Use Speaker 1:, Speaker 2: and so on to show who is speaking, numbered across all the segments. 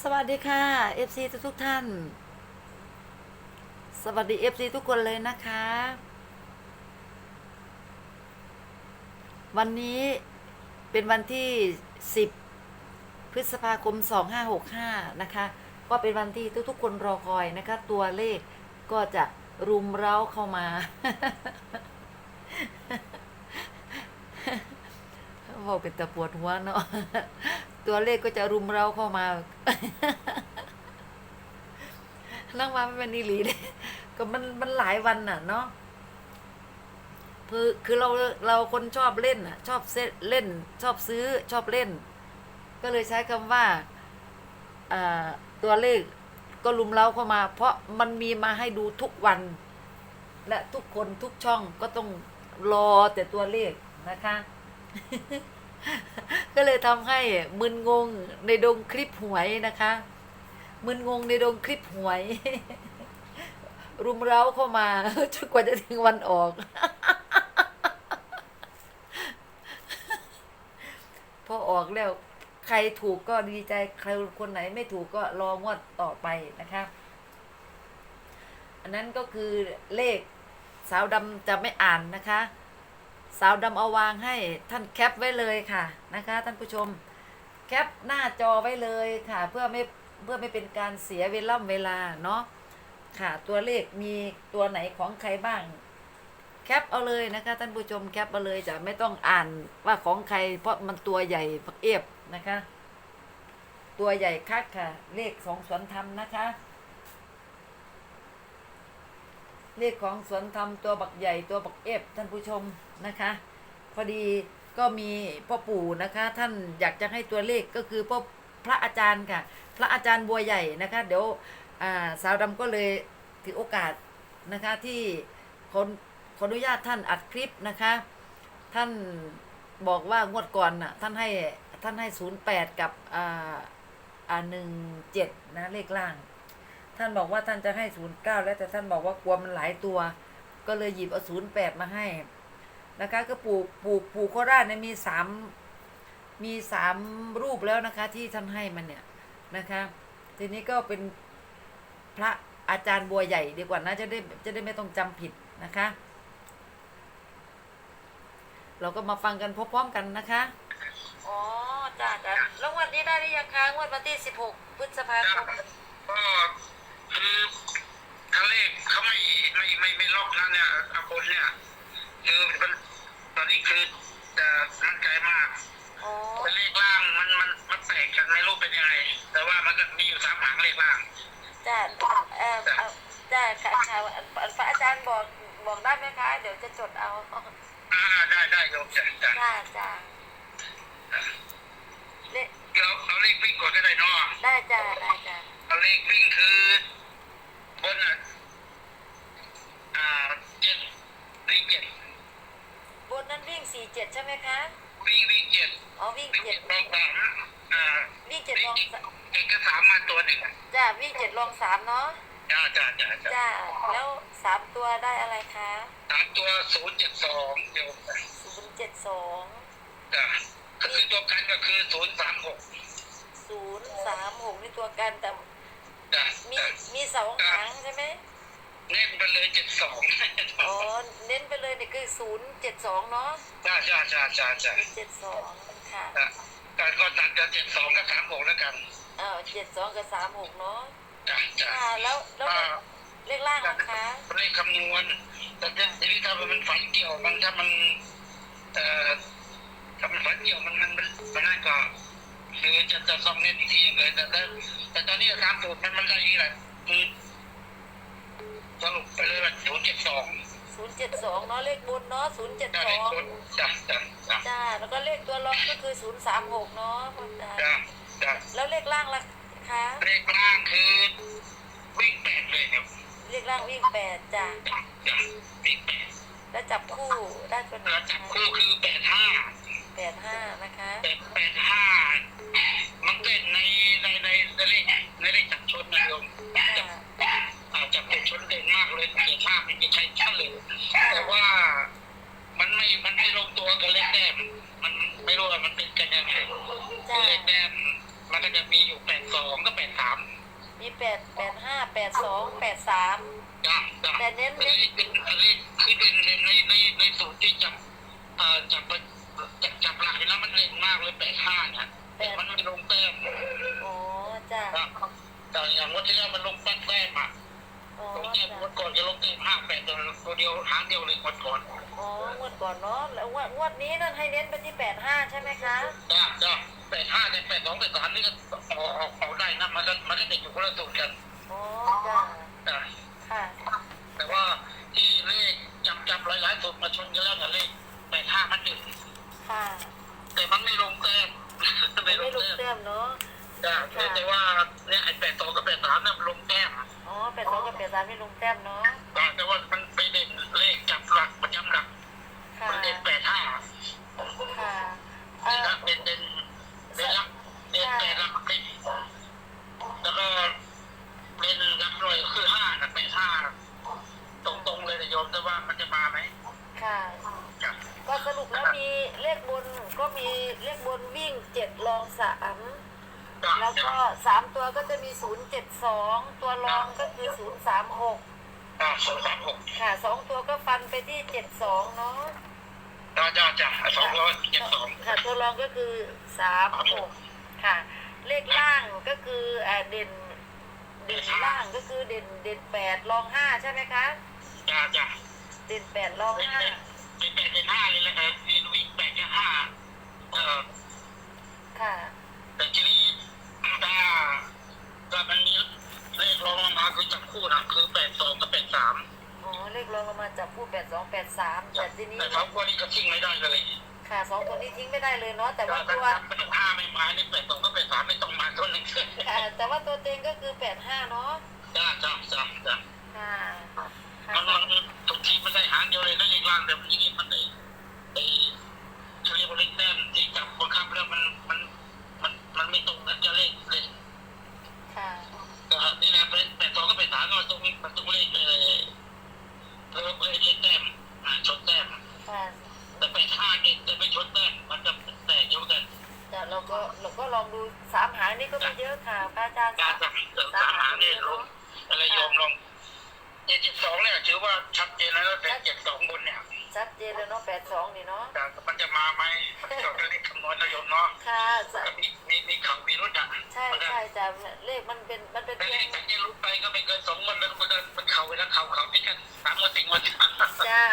Speaker 1: สวัสดีค่ะ FC ทุกทุกท่าน สวัสดี FC ทุกคนเลยนะคะ วันนี้เป็นวันที่ 10 พฤษภาคม 2565 นะคะ ก็เป็นวันที่ทุกๆ คนรอคอยนะคะ ตัวเลขก็จะรุมเร้าเข้ามา บอกเป็นตะปวดหัวเนาะ ตัวเลขก็จะรุมเราเข้ามานั่งมาไม่เป็นอีหลีเลยก็มันมันหลายวันน่ะเนาะคือคือเราเราคนชอบเล่นอะ ชอบเซเล่น ชอบซื้อชอบเล่น ก็เลยใช้คำว่าอ่าตัวเลขก็รุมเราเข้ามา เพราะมันมีมาให้ดูทุกวัน และทุกคนทุกช่องก็ต้องรอแต่ตัวเลขนะคะ ก็เลยทำให้มึนงงในดงคลิปหวยนะคะ มึนงงในดงคลิปหวย รุมเร้าเข้ามาจนกว่าจะถึงวันออก พอออกแล้วใครถูกก็ดีใจใครคนไหนไม่ถูกก็รองวดต่อไปนะคะ อันนั้นก็คือเลขสาวดำจะไม่อ่านนะคะ สาวดำเอาวางให้ท่านแคปไว้เลยค่ะนะคะ ท่านผู้ชมแคปหน้าจอไว้เลยค่ะ เพื่อไม่เพื่อไม่เป็นการเสียเวลาเวลาเนาะค่ะตัวเลขมีตัวไหนของใครบ้าง แคปเอาเลยนะคะ ท่านผู้ชมแคปเอาเลยจะไม่ต้องอ่านว่าของใคร เพราะมันตัวใหญ่ปักเอฟนะคะ ตัวใหญ่คักค่ะ เลขสองสวนธรรมนะคะ เลขของสวนธรรมตัวบักใหญ่ตัวบักเอฟท่านผู้ชมนะคะ พอดีก็มีพ่อปู่นะคะ ท่านอยากจะให้ตัวเลขก็คือพ่อพระอาจารย์ค่ะ พระอาจารย์บัวใหญ่นะคะ เดี๋ยวสาวดำก็เลยถือโอกาสนะคะที่คนขออนุญาตท่านอัดคลิปนะคะ ท่านบอกว่างวดก่อนน่ะท่านให้ท่านให้ศูนย์แปดกับอ่าอ่าหนึ่งเจ็ดนะเลขล่าง ท่านบอกว่าท่านจะให้ศูนย์เก้าแล้วแต่ท่านบอกว่ากลัวมันหลายตัว ก็เลยหยิบเอาศูนย์แปดมาให้นะคะ ก็ปู่ปู่ปู่โคราชเนี่ยมีสามมีสามรูปแล้วนะคะ ที่ท่านให้มันเนี่ยนะคะ ทีนี้ก็เป็นพระอาจารย์บัวใหญ่ดีกว่านะจะได้จะได้ไม่ต้องจำผิดนะคะ เราก็มาฟังกันพร้อมๆกันนะคะอ๋อจ้าจ้าแล้ววันนี้ได้หรือยังคะงวดวันที่สิบหกพฤษภาคม
Speaker 2: ก็ คือถ้าเลขเขาไม่ไม่ไม่ไม่ล็อกนะเนี่ยอาบนเนี่ยคือมันตอนนี้คือจะมั่นใจมาก
Speaker 1: อ๋อ
Speaker 2: แต่เลขล่างมันมันมันแตกกันไม่รู้เป็นยังไง แต่ว่ามันก็มีอยู่สามหางเลขล่าง
Speaker 1: จ้าเอ่อเอาจ้าค่ะค่ะพระอาจารย์บอกบอกได้ไหมคะ เดี๋ยวจะจดเอา
Speaker 2: อ่าได้ได้โยมจ้ะจ้ะ
Speaker 1: จ้าจ้าเลข
Speaker 2: เดี๋ยวเอาเลขวิ่งก่อนก็ได้เนาะ
Speaker 1: ได้จ้าได้จ้า
Speaker 2: เอาเลขวิ่งคือบนอะอ่าเจ็ดวิ่งเจ็ด
Speaker 1: บนนั้นวิ่งสี่เจ็ดใช่ไหมคะ
Speaker 2: วิ่งวิ่งเจ็ด
Speaker 1: อ๋อวิ่ง
Speaker 2: วิ่ง
Speaker 1: เจ็
Speaker 2: เจ็
Speaker 1: ด
Speaker 2: ดรองสามอ่า
Speaker 1: วิ่งเจ็ดลองสาม
Speaker 2: เอกสารมาตัวหนึ่งอะ
Speaker 1: จ้า วิ่งเจ็ดลองสามเนาะ
Speaker 2: จ้าจ้าจ้าจ้า
Speaker 1: จ้าแล้วสามตัวได้อะไรคะ
Speaker 2: สามตัวศูนย์เจ็ดสองเดี๋ยว
Speaker 1: ศูนย์เจ็ดสอง
Speaker 2: จ้าก็คือตัวกันก็คือศูนย์สามหก
Speaker 1: ศูนย์สามหกนี่ตัวกันแต่
Speaker 2: จ้า
Speaker 1: มี
Speaker 2: จ้า
Speaker 1: มีสองหางใช่ไหม
Speaker 2: เน้นไปเลยเจ็ดสอง
Speaker 1: อ๋อเน้นไปเลยนี่คือศูนย์เจ็ดสองเนาะ
Speaker 2: จ้าจ้าจ้าจ้าจ้า
Speaker 1: เจ็ดสองค่ะ
Speaker 2: จ้าการก็ตัดจะเจ็ดสองกับสามหกแล้วกัน
Speaker 1: เออเจ็ดสองกับสามหกเนาะ
Speaker 2: จ้าจ้า
Speaker 1: อ่าแล้วแล้ว
Speaker 2: อ่า
Speaker 1: เลขล่างนะคะ
Speaker 2: เลขคำนวณ แต่ทีนี้ถ้ามันฝันเกี่ยวมันถ้ามันเอ่อถ้ามันฝันเกี่ยวมันมันมันมันน่าก็คือจะจะซ่อมเน้นอีกทีหนึ่งเลยแต่แต่แต่ตอนนี้ตามสูตรมันมันได้ยี่แหละคือสรุปไปเลยว่าศูนย์เจ็ดสอง
Speaker 1: ศูนย์เจ็ดสองเนาะเลขบนเนาะศูนย์เจ็ด
Speaker 2: จ้า
Speaker 1: ส
Speaker 2: เล
Speaker 1: อ
Speaker 2: ข
Speaker 1: ง
Speaker 2: คนจ้าจ้าจ้า
Speaker 1: จ้าแล้วก็เลขตัวรองก็คือศูนย์สามหกเนาะพ่อจ้า
Speaker 2: จ้า จ้า
Speaker 1: แล้วเลขล่างล่ะคะ
Speaker 2: เลขล่างคือ วิ่งแปดเลยครับ
Speaker 1: เลขล่างวิ่งแปดจ้า
Speaker 2: จ้าจ้าวิ่งแปด
Speaker 1: แล้วจับคู่ได้ตัวไหน
Speaker 2: แล้วจับ
Speaker 1: คะ
Speaker 2: คู่คือแปดห้า
Speaker 1: แปดห้านะคะ
Speaker 2: แปดแปดห้ามันเต้นในในในในเลขในเลขจับชนนะโยม
Speaker 1: จ้า
Speaker 2: อาจจะเป็นชนเด่นมากเลยเด่นมากไม่มีใครชั่นเลยแต่ว่ามันไม่มันไม่ลงตัวกับเลขแต้มมันไม่รู้ว่ามันเป็นกันยังไง
Speaker 1: จ้า
Speaker 2: เลขแต้มมัน ก็จะมีอยู่แปดสองก็แปดสาม
Speaker 3: มีแปดแปดห้าแปดสองแปดสาม
Speaker 2: จ้ะจ้ะ
Speaker 3: แต่เน้น
Speaker 2: อันนี้เป็นอันนี้คือเด่นเด่นในในในสูตรที่จับเอ่อจับจับจับหลักแล้วมันเด่นมากเลยแปดห้าเนี่ยแต่มันไม่ลงแต้ม
Speaker 3: อ๋อจ้ะ
Speaker 2: แต่อย่างวันที่แล้วมันลงแต้มแต้มอะ
Speaker 3: อ๋อ
Speaker 2: ลงแต้ม
Speaker 3: จ้ะ
Speaker 2: วันก่อนจะลงแต้มห้าแปดตัวตัวเดียวหางเดียวเลยวันก่อน
Speaker 3: อ๋องวดก่อนเนาะแล้วงวดงวดนี้นั่นให้เน้นไปที่แปดห้าใช่ไหมคะ
Speaker 2: จ้ะจ้ะ แปดห้าแต่แปดสองแปดสามนี่ก็ออกออกออกได้นะมันก็มันก็เด็กอยู่คนละสูตรกัน
Speaker 3: อ๋อจ้ะ
Speaker 2: จ้ะ
Speaker 3: ค่ะ
Speaker 2: แต่ว่าที่เลขจับจับหลายๆสูตรมาชนกันแล้วเนี่ยเลขแปดห้ามันหนึ่ง
Speaker 3: ค่ะ
Speaker 2: แต่มันไม่ลงแต้มไม่
Speaker 3: ไม่
Speaker 2: ล
Speaker 3: ลุ
Speaker 2: ง
Speaker 3: ก
Speaker 2: แต้ม
Speaker 3: เติมเนาะ
Speaker 2: จ้ะแต่แต่ว่าเนี่ยไอ้แปดสองกับแปดสามเนี่ยมันลงแต้ม
Speaker 3: อ๋อแปดสองกับแปดสามไม่ลุงแต้มเนาะ
Speaker 2: จ้ะแต่ว่ามันไปเด่นเลขจับหลักประจำหลัก
Speaker 3: ค่ะ
Speaker 2: มันเด่นแปดห้า
Speaker 3: ค่ะเอ
Speaker 2: เด่น
Speaker 3: อ
Speaker 2: ละเด่นเด่น เด่นละเด่นแปดละสิบแล้วก็เด่นหลักหน่วยคือห้ากับแปดห้าตรงๆเลยนะโยมแต่ว่ามันจะมาไหม
Speaker 3: ค่ะ
Speaker 2: จ้ะ
Speaker 3: ก็สรุปแล้วมีเลขบนก็มีเลขบนวิ่งเจ็ดรองสาม
Speaker 2: จ้ะ
Speaker 3: แล้วก็
Speaker 2: จ้ะ
Speaker 3: สามตัวก็จะมีศูนย์เจ็ดสองตัวรองก็คือศูนย์สามหก
Speaker 2: จ้ะสองสามหก
Speaker 3: ค่ะสองตัวก็ฟันไปที่เจ็ดสองเนาะ
Speaker 2: จ้ะจ้ะจ้ะสองร้อยเจ็ดสอง
Speaker 3: ค่ะ ตัวรองก็คือสามหกค่ะ เลขล่างก็คืออ่าเด่นเด่นล่างก็คือเด่นเด่นแปดรองห้าใช่ไหมคะ
Speaker 2: จ้ะจ้ะ
Speaker 3: เด่นแปดรอง
Speaker 2: เป็น
Speaker 3: ห้า นี้ทิ้งไม่ได้เลยเนาะแต่
Speaker 2: ถ้า
Speaker 3: ว่า
Speaker 2: ถ้า
Speaker 3: ตัว
Speaker 2: แปดห้าไม่มานี่แปดสองกับแปดสามไม่ต้องมาต้นหนึ่ง
Speaker 3: ค่ะแต่ว่าตัวเต็งก็คือแปดห้าเนาะ
Speaker 2: จ้าจ้าจ้าจ้า
Speaker 3: ค่ะค่ะ
Speaker 2: มันมันทุกทีมันได้หางเดียวเลยแล้วเลขล่างแต่ที่นี่มันได้ไอ้เฉลี่ยบริแต้มที่จับบังคับแล้วมันมันมันมันไม่ตรงกันจะเลขเลข
Speaker 3: ค่ะ
Speaker 2: ก็นี่นะเป็นแปดสองก็เป็นฐานก็ต้องมันต้องเลขเลยเพิ่มเลขเลขแต้มอ่าชนแต้ม
Speaker 3: ค่ะ
Speaker 2: แต่แปดห้าเนี่ยจะไม่ชนแต้มมันจะแตกเยอะกัน
Speaker 3: แต่เราก็เราก็ลองดูสามหางนี่ก็ไม่เยอะค่ะพระอาจารย์
Speaker 2: กา
Speaker 3: สารม
Speaker 2: จะสามหางเนี่ยลงอะไรโยมลงเจ็ดเจ็ดสองเนี่ยถือว่าชัดเจนแล้วแต่เจ็ดสองบนเนี่ย
Speaker 3: ชัดเจนเลยเนาะแปดสองนี่เนาะ
Speaker 2: แต่มันจะมาไหมมันจะเลขคำนวณนะโยมเนาะ
Speaker 3: ค่ะสะ
Speaker 2: มีมีมีข่าวมีรุ่นอะ
Speaker 3: ใช่ใช่จ้ะเลขมันเป็นมันเป็น
Speaker 2: แต่
Speaker 3: เพี
Speaker 2: เลย
Speaker 3: ง
Speaker 2: ขสัญญารุ่นไปก็ไม่เกินสองวันแล้วมันก็มันเข่าไปแล้วเข่าเข่าที่กันสามวันสี่วัน
Speaker 3: จ้า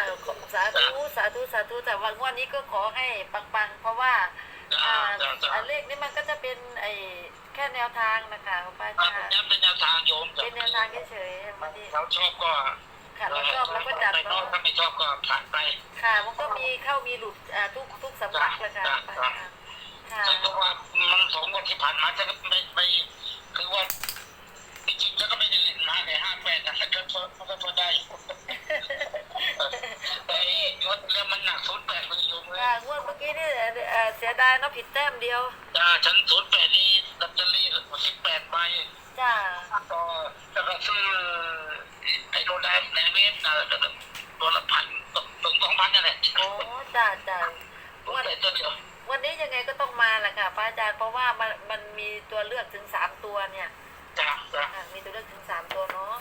Speaker 3: สาธุสาธุสาธุแต่วันวันนี้ก็ขอให้ปังๆเพราะว่า
Speaker 2: จ้า
Speaker 3: อ่า
Speaker 2: จ้าจ้า
Speaker 3: อ่าเลขนี้มันก็จะเป็นไอ้แค่แนวทางนะคะพระอา
Speaker 2: ถ้า
Speaker 3: จารย์
Speaker 2: ย้ำเป็นแนวทางโยม
Speaker 3: เป็นแนวทางเฉยๆวันนี้
Speaker 2: เราชอบก็
Speaker 3: ค่ะเราชอบเราก็จัด
Speaker 2: ไปนอ
Speaker 3: เนาะ
Speaker 2: กถ้าไม่ชอบก็ผ่านไป
Speaker 3: ค่ะ มันก็มีเข้ามีหลุดอ่าทุกทุกสำนักเลยค่ะ
Speaker 2: จ้ะ
Speaker 3: พระ
Speaker 2: จ้ะ
Speaker 3: อาจารย์ค่ะ
Speaker 2: ฉันก็ว่ามันสองวันที่ผ่านมาฉันก็ไม่ไม่คือว่าจริงๆฉันก็ไม่ได้เล่ นมาแต่ห้าแปดนะฉันก็พอมันก็พอได้แต่ยศแล้วมันหนักศูนย์แปดเลยโยมเลย
Speaker 3: ค่ะงวดเมื่อกี้นี่เอ่อเสียดายเนาะผิดแต้มเดียว
Speaker 2: จ้าฉันศูนย์แปดนี่ลอตเตอรี่สิบแปดใบ
Speaker 3: จ้า
Speaker 2: ก็แล้วก็ซื้อไอ้โดนแดงในเว็บนะแล้วก็ตัวละพันถึงสองพันนั่นแหละ
Speaker 3: โอ้จ้าจ้า
Speaker 2: ศูนย์แปดตัวเดียว
Speaker 3: วันนี้ยังไงก็ต้องมาแหละค่ะพระอาจารย์เพราะว่ามันมันมีตัวเลือกถึงสามตัวเนี่ย
Speaker 2: จ้าจ้า
Speaker 3: ค่ะมีตัวเลือกถึงสามตัวเนาะ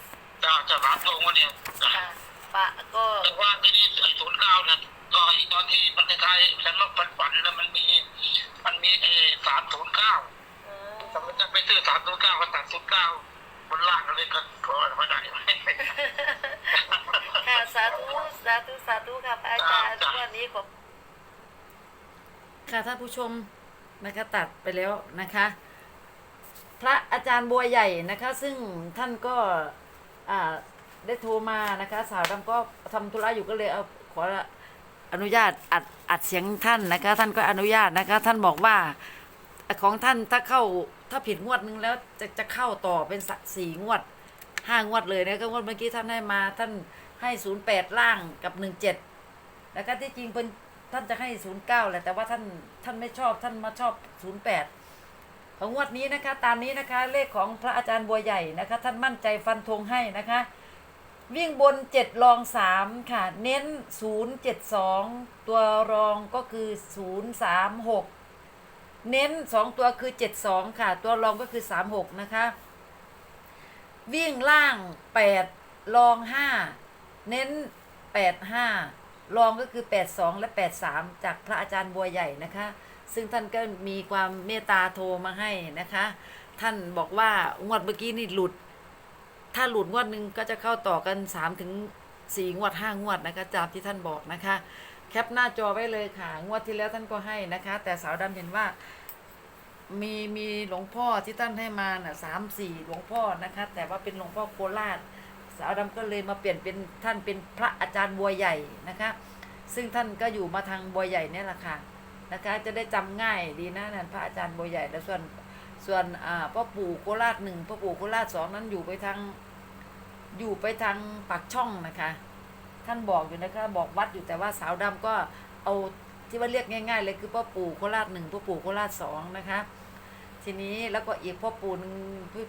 Speaker 2: จ้าจะรับตัววันเดียว
Speaker 3: ค่ะปะก็
Speaker 2: แต่ว่าที่นี่ไอ้ศูนย์เก้าเนี่ยก็ไอ้ตอนที่มันจะไทยฉันว่าฝันฝันแล้วมันมี มันมีเอสามศูนย์เก้า
Speaker 3: อืม
Speaker 2: แต่มันจะไปซื้อสามศูนย์เก้าก็ตัดศูนย์เก้าบนล่างก็เลยก็ขอมาได้
Speaker 3: ค่ะสาธุสาธุสาธุค่ะพระอาจารย์
Speaker 2: จ้ะ
Speaker 3: วันนี้ขอบ ค่ะท่านผู้ชมนะคะตัดไปแล้วนะคะ พระอาจารย์บัวใหญ่นะคะ ซึ่งท่านก็ได้โทรมานะคะ สาวดำก็ทำธุระอยู่ก็เลยเอาขออนุญาตอัดอัดเสียงท่านนะคะ ท่านก็อนุญาตนะคะ ท่านบอกว่าของท่านถ้าเข้าถ้าผิดงวดนึงแล้วจะจะเข้าต่อเป็นสักสี่งวดห้างวดเลยนะคะงวดเมื่อกี้ท่านให้มาท่านให้ศูนย์แปดล่างกับหนึ่งเจ็ดแล้วก็ที่จริงเป็นท่านจะให้ศูนย์เก้าแหละแต่ว่าท่านท่านไม่ชอบท่านมาชอบศูนย์แปด ของงวดนี้นะคะ ตามนี้นะคะ เลขของพระอาจารย์บัวใหญ่นะคะ ท่านมั่นใจฟันธงให้นะคะ วิ่งบนเจ็ดรองสามค่ะ เน้นศูนย์เจ็ดสองตัวรองก็คือศูนย์สามหก
Speaker 1: เน้นสองตัวคือเจ็ดสองค่ะ ตัวรองก็คือสามหกนะคะ วิ่งล่างแปดรองห้าเน้นแปดห้ารองก็คือแปดสองและแปดสามจากพระอาจารย์บัวใหญ่นะคะ ซึ่งท่านก็มีความเมตตาโทรมาให้นะคะ ท่านบอกว่างวดเมื่อกี้นี่หลุด ถ้าหลุดงวดหนึ่งก็จะเข้าต่อกันสามถึงสี่งวดห้างวดนะคะตามที่ท่านบอกนะคะ แคปหน้าจอไว้เลยค่ะ งวดที่แล้วท่านก็ให้นะคะ แต่สาวดำเห็นว่ามีมีหลวงพ่อที่ท่านให้มาน่ะสามสี่หลวงพ่อนะคะ แต่ว่าเป็นหลวงพ่อโคราช สาวดำก็เลยมาเปลี่ยนเป็นท่านเป็นพระอาจารย์บัวใหญ่นะคะ ซึ่งท่านก็อยู่มาทางบัวใหญ่เนี่ยแหละค่ะ นะคะ จะได้จำง่ายดีนะนั่นพระอาจารย์บัวใหญ่แล้วส่วนส่วนอ่าพ่อปู่โคราชหนึ่งพ่อปู่โคราชสองนั้นอยู่ไปทางอยู่ไปทางปากช่องนะคะ ท่านบอกอยู่นะคะบอกวัดอยู่แต่ว่าสาวดำก็เอาที่ว่าเรียกง่าย ๆ เลยคือพ่อปู่โคราชหนึ่งพ่อปู่โคราชสองนะคะ ทีนี้แล้วก็อีกพ่อปู่หนึง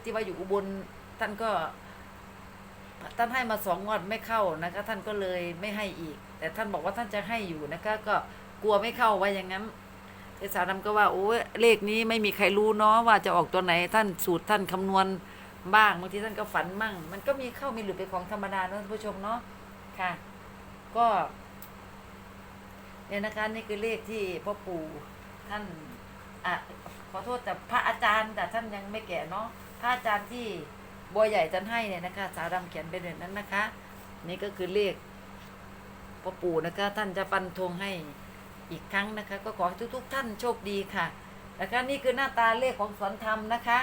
Speaker 1: ที่ว่าอยู่อุบลท่านก็ท่านให้มาสองงวดไม่เข้านะคะ ท่านก็เลยไม่ให้อีก แต่ท่านบอกว่าท่านจะให้อยู่นะคะ ก็ กลัวไม่เข้าไว้อย่างนั้นเทสาวดำก็ว่าโอ้เลขนี้ไม่มีใครรู้เนาะว่าจะออกตัวไหนท่านสูตรท่านคำนวณบ้างบางทีท่านก็ฝันมั่ง มันก็มีเข้ามีหลุดเป็นของธรรมดาเนอะท่านผู้ชมเนาะค่ะ ก็เนี่ยนะคะนี่คือเลขที่พ่อปู่ท่านอะขอโทษแต่พระอาจารย์แต่ท่านยังไม่แก่เนาะพระอาจารย์ที่บัวใหญ่ท่านให้เนี่ยนะคะ สาวดำเขียนเป็นแบบนั้นนะคะ นี่ก็คือเลขพ่อปู่นะคะ ท่านจะฟันธงให้ อีกครั้งนะคะ ก็ขอให้ทุกๆ ท่านโชคดีค่ะนะคะนี่คือหน้าตาเลขของสวนธรรมนะคะ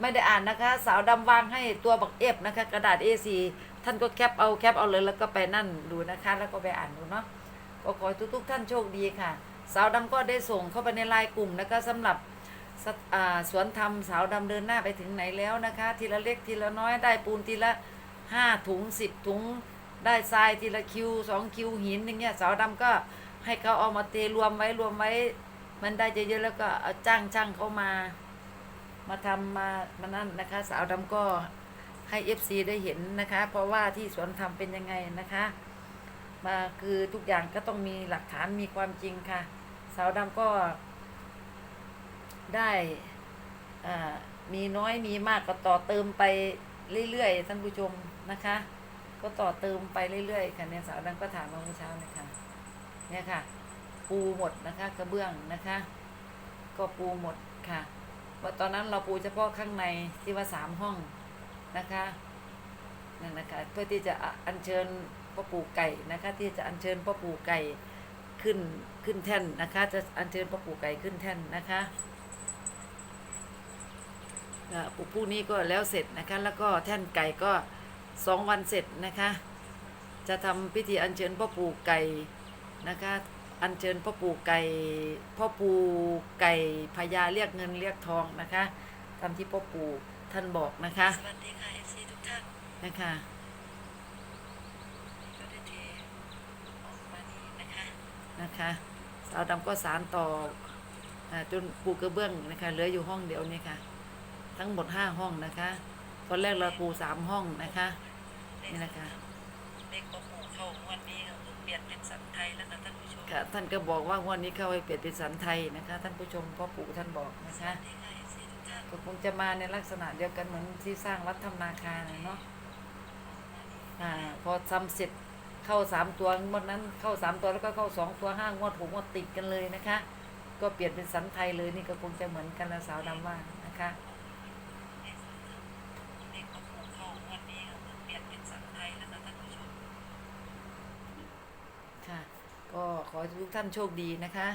Speaker 1: ไม่ได้อ่านนะคะ สาวดำวางให้ตัวบักเอฟนะคะ กระดาษ A4 ท่านก็แคปเอาแคปเอาเลยแล้วก็ไปนั่นดูนะคะ แล้วก็ไปอ่านดูเนาะก็ขอให้ทุกๆ ท่านโชคดีค่ะ สาวดำก็ได้ส่งเข้าไปในไลน์กลุ่มนะคะสำหรับสสวนธรรมสาวดำเดินหน้าไปถึงไหนแล้วนะคะ ทีละเล็กทีละน้อยได้ปูนทีละห้าถุงสิบถุง ได้ทรายทีละคิวสองคิวหินอย่างเงี้ยสาวดำก็ ให้เขาเอามาเทรวมไว้รวมไว้ มันได้เยอะๆแล้วก็เอาจ้างช่างเขามา มาทำมามานั่นนะคะ สาวดำก็ให้เอฟซีได้เห็นนะคะ เพราะว่าที่สวนทำเป็นยังไงนะคะ มาคือทุกอย่างก็ต้องมีหลักฐานมีความจริงค่ะ สาวดำก็ได้มีน้อยมีมากก็ต่อเติมไปเรื่อยๆท่านผู้ชมนะคะ ก็ต่อเติมไปเรื่อยๆค่ะเนี่ยสาวดำก็ถามมาเมื่อเช้านะคะ เนี่ยค่ะ ปูหมดนะคะกระเบื้องนะคะ ก็ปูหมดค่ะว่าตอนนั้นเราปูเฉพาะข้างในที่ว่าสามห้องนะคะนั่นนะคะเพื่อที่จะอัญเชิญพ่อปู่ไก่นะคะ ที่จะอัญเชิญพ่อปู่ไก่ขึ้นขึ้นแท่นนะคะ จะอัญเชิญพ่อปู่ไก่ขึ้นแท่นนะคะปู่ผู้นี้ก็แล้วเสร็จนะคะ แล้วก็แท่นไก่ก็สองวันเสร็จนะคะ จะทำพิธีอัญเชิญพ่อปู่ไก่ นะคะ อัญเชิญพ่อปู่ไก่พ่อปู่ไก่พญาเรียกเงินเรียกทองนะคะตามที่พ่อปู่ท่านบอกนะคะ
Speaker 4: สวัสดีค่ะเอฟซีทุกท่าน
Speaker 1: นะคะ
Speaker 4: ก็ได้เทออกมานี่นะคะ
Speaker 1: นะคะสาวดำก็สารต่ออาจนปูกระเบื้องนะคะเหลืออยู่ห้องเดียวนี่ค่ะ ทั้งหมดห้าห้องนะคะตอนแรกเราปูสามห้องนะคะนี่นะคะ
Speaker 4: เลขของปู่เข้างวันนี้ก็คือ เปลี่ยนเป็นสัตว์ไทยแล้วนะท่านผู้ชม
Speaker 1: ค่ะท่านก็บอกว่างวันนี้เข้าไปเปลี่ยนเป็นสันไทยนะคะ ท่านผู้ชมพ่อปู่ท่านบอกนะ
Speaker 4: ส
Speaker 1: คะ
Speaker 4: วัสดีค่ะเอฟซีทุกท่าน
Speaker 1: ก็คงจะมาในลักษณะเดียวกันเหมือนที่สร้างวัดธรรมนาคาน่ะเนาะอ่าพอทำเสร็จเข้าสามตัวงวดนั้นเข้าสามตัวแล้วก็เข้าสองตัวห้างวดหกงวดติดกันเลยนะคะ ก็เปลี่ยนเป็นสันไทยเลยนี่ก็คงจะเหมือนกันนะสาวดำว่านะคะ
Speaker 4: เลขของปู่เข้างวันนี้ก็คือเปลี่ยนเป็นสัตว์ไทยแล้วนะท่านผู้ชม
Speaker 1: ค่ะ ก็ขอให้ทุกท่านโชคดีนะคะ